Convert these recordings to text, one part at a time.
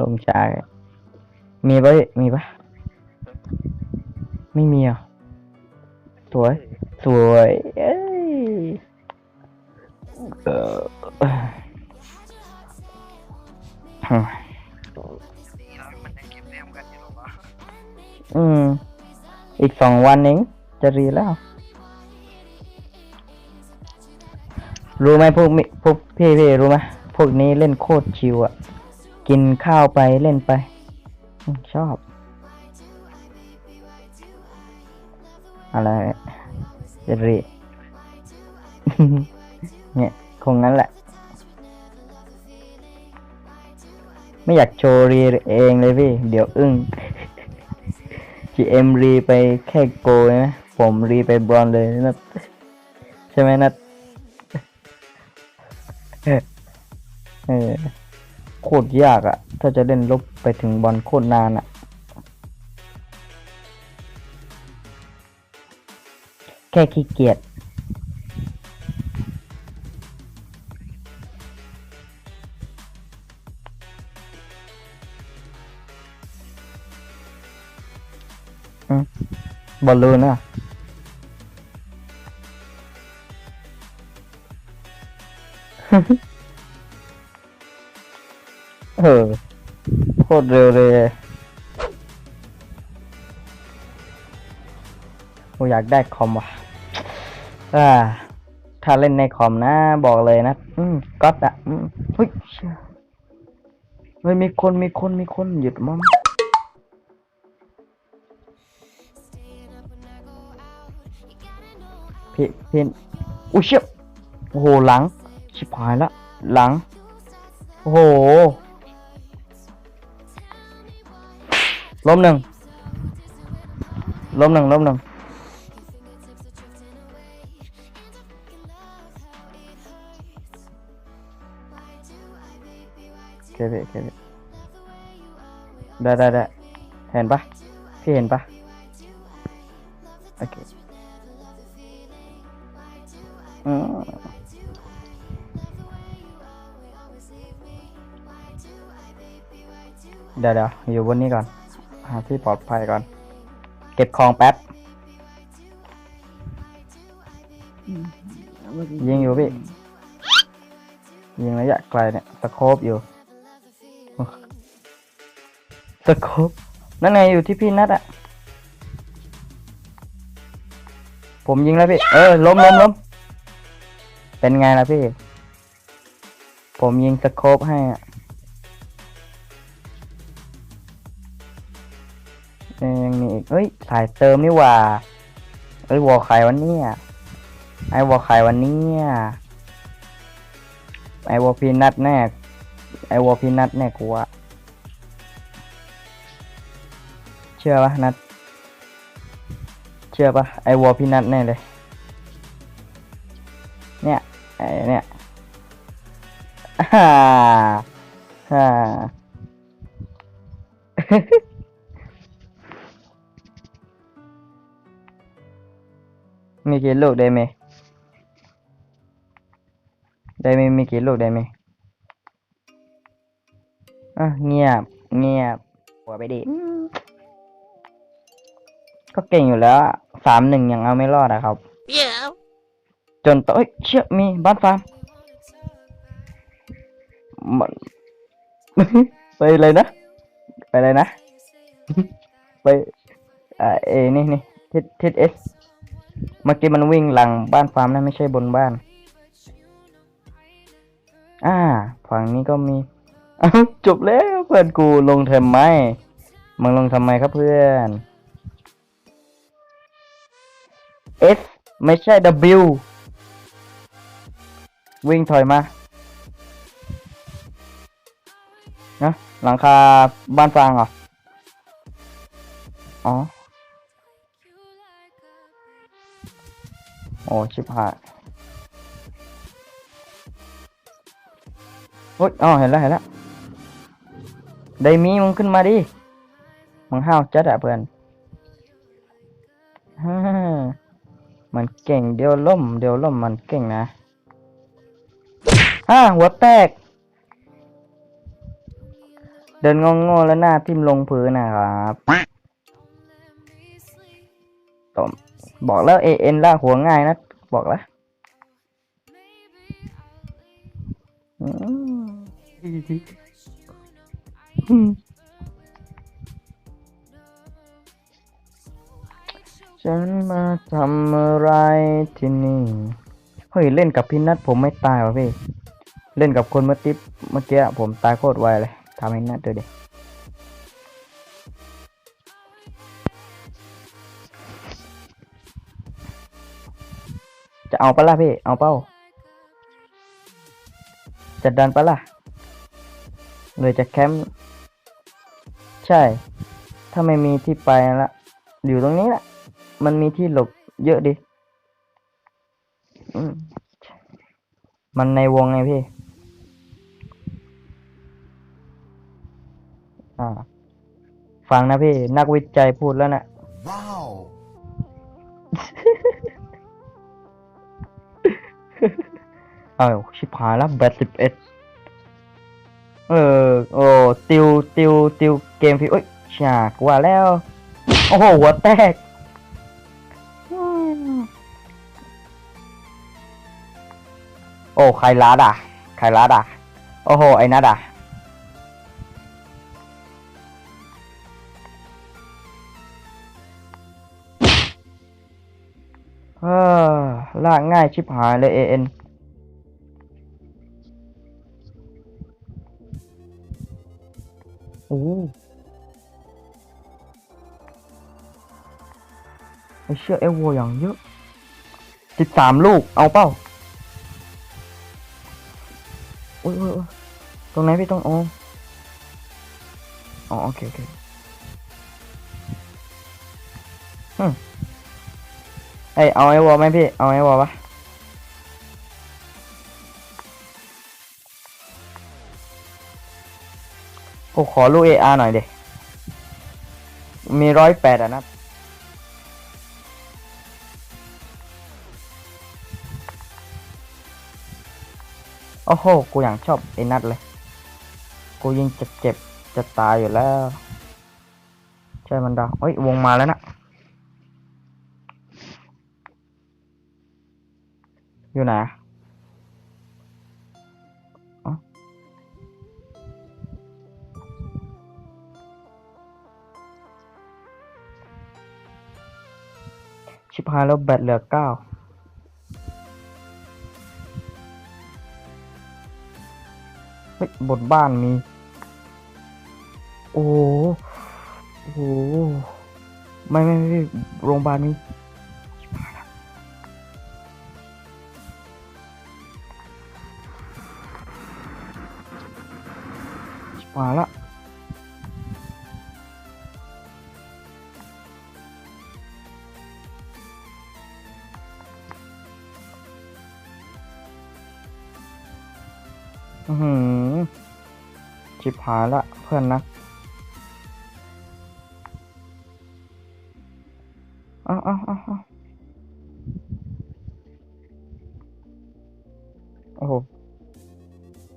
ลงช้า มีปะพี่มีปะไม่มีอะสวย สวยเอ้ยเอออืมนี่เรามันยังเก็บแต้มกันอยู่หรอวะอืม อีกสองวันเองจะรีแล้ว รู้ไหมพวกมิพวกพี่พี่รู้ไหมพวกนี้เล่นโคตรชิวอะ กินข้าวไปเล่นไป ชอบ อะไรจะรีเนี่ย คงงั้นแหละ ไม่อยากโชว์รีเองเลยพี่ เดี๋ยวอึ้ง GM รีไปแค่โกยนะผมรีไปบรอนเลยนะใช่ไหมนัดเออ คตรยากอะถ้าจะเล่นลบไปถึงบอลโคตรนานอะแค่ขี้เกียจอืมบอลลูนอะ เออโคตรเร็วเลยโอ้อยากได้คอมว่ะอ่าถ้าเล่นในคอมนะ บอกเลยนะ อืมก็อะอืมเฮ้ยเชี่ยเฮ้ยมีคนมีคนมีคนหยุดมั้งพี่พี่อุ้ยเชี่ยโอ้โหหลัง ชิบหายละ หลัง โอ้โห ล้มหนึ่งล้มหนึ่งล้มหนึ่งเคเบิเคเบิได้ได้ได้เห็นปะพี่เห็นปะโอเคอืมเดี๋ยวเดี๋ยวอยู่บนนี้ก่อน หาที่ปลอดภัยก่อน เก็บของแป๊บ ยิงอยู่พี่ ยิงระยะไกลเนี่ยสโคบอยู่สโคบนั่นไงอยู่ที่พี่นัดอะผมยิงแล้วพี่ เออล้มล้มล้มเป็นไงล่ะพี่ ผมยิงสโคบให้อะ อ้ยยังมีอีกเฮ้ย สายเติมนี่ว่า เอ้ยวอลใครวันนี้ไอ้วอลใครวันนี้ยไอ้วอลพีนัทแน่ไอ้วอลพีนัทแน่กูว่าเชื่อปะนัทเชื่อปะไอ้วอลพีนัทแน่เลย เนี่ยไอ้เนี่ยฮ่า กี่ลูกได้ไหมได้ไหมมีกี่ลูกได้ไหมอะเงียบ เงียบ หัวไปดิก็เก่งอยู่แล้วอะสามหนึ่งยังเอาไม่รอดอะครับ Yeah. จนต่อเอ้ยเชื่อมีบ้านฟาร์มมันไปเลยนะ ไปเลยนะ ไปอ่าเอนี่นี่ทิศทิศเอส เมื่อกี้มันวิ่งหลังบ้านฟาร์มนะไม่ใช่บนบ้าน อ่า ฝั่งนี้ก็มีจบแล้วเพื่อนกูลงทำไมมึงลงทำไมครับเพื่อน S ไม่ใช่ W วิ่งถอยมานะหลังคาบ้านฟางเหรอ อ๋อ โอ้ชิบหายโอ้ยอ๋อเห็นแล้วเห็นแล้วไดมีมึงขึ้นมาดิ มึงห้าวจัดอะเพื่อนมันเก่งเดียวล่ม เดียวล่มมันเก่งนะอ่าหัวแตก เดินงงๆแล้วหน้าทิ่มลงพื้นนะครับตม บอกแล้วเอเอ็นลากหัวง่ายนะ บอกแล้วฉันมาทำอะไรที่นี่ เฮ้ย เล่นกับพี่นัทผมไม่ตายวะพี่ เล่นกับคนเมื่อติปเมื่อกี้ผมตายโคตรไวเลยทำให้นัดดูดิ จะเอาปะล่ะพี่ เอาเป้าจะดันปะล่ะเลยจะแคมป์ ใช่ ถ้าไม่มีที่ไปละอยู่ตรงนี้แหละมันมีที่หลบเยอะดิอืมมันในวงไงพี่ อ่า ฟังนะพี่ นักวิจัยพูดแล้วนะ Wow. เอาชิบหายแล้วแบตสิบเอ็ดเออ โอ้ ติว ติว ติว เกมพี่เอ้ยฉากว่าแล้ว โอ้โห หัวแตก โอ้ ใครลัดอะ ใครลัดอะ โอ้โห ไอ้นัดอะ ลากง่ายชิบหายเลยเอ็นโอ้ไอเชื่อเอลโวอย่างเยอะสิบสามลูก เอาเป้าโอ้ยโอ้ยโอ้ยตรงไหนพี่ต้องโอ้อ๋อโอเคโอเคอืม เอ้ยเอาไอ้วอลไหมพี่ เอาไอ้วอลปะโอ้ขอลูกเออาหน่อยเด็มีร้อยแปดอะนะโอ้โห กูอย่างชอบไอ้นัดเลย กูยิงเจ็บเจ็บๆจะตายอยู่แล้ว ใช่มันดาวเฮ้ย วงมาแล้วนะ อยู่ไหนอะอ๋อชิบหายแล้วแบตเหลือเก้าเฮ้ยบนบ้านมี โอ้โห โอ้โห ไม่ไม่ไม่โรงพยาบาลมี มาละอือหือชิบหายละเพื่อนนะอ้าวอ้าวอ้าวอ้าวโอ้โห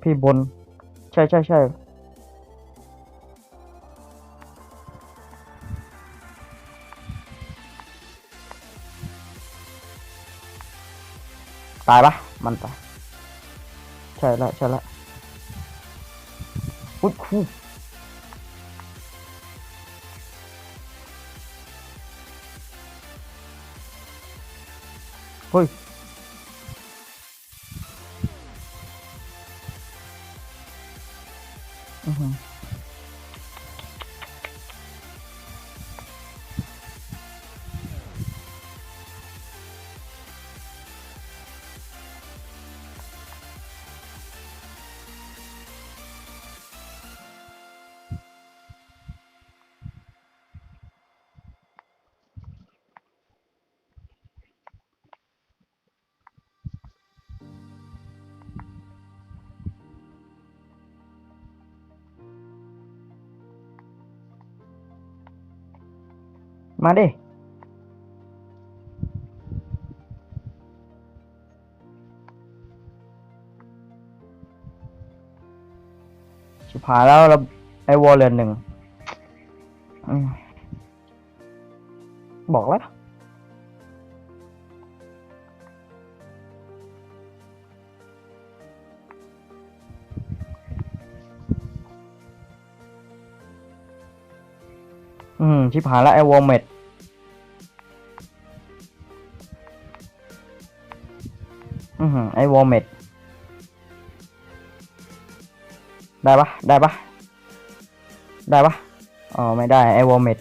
พี่บน ใช่ใช่ใช่ ตายปะมันตายใช่ละใช่ละอุ้ยคูเฮ้ย มาดิ ชิบหายแล้วเราไอวอลเลนหนึ่งอบอกแล้ว อืม ชิบหายแล้วไอวอลเมดอืมอไอวอลเมดได้ปะได้ปะได้ปะอ๋อ ไม่ได้ไอวอลเมด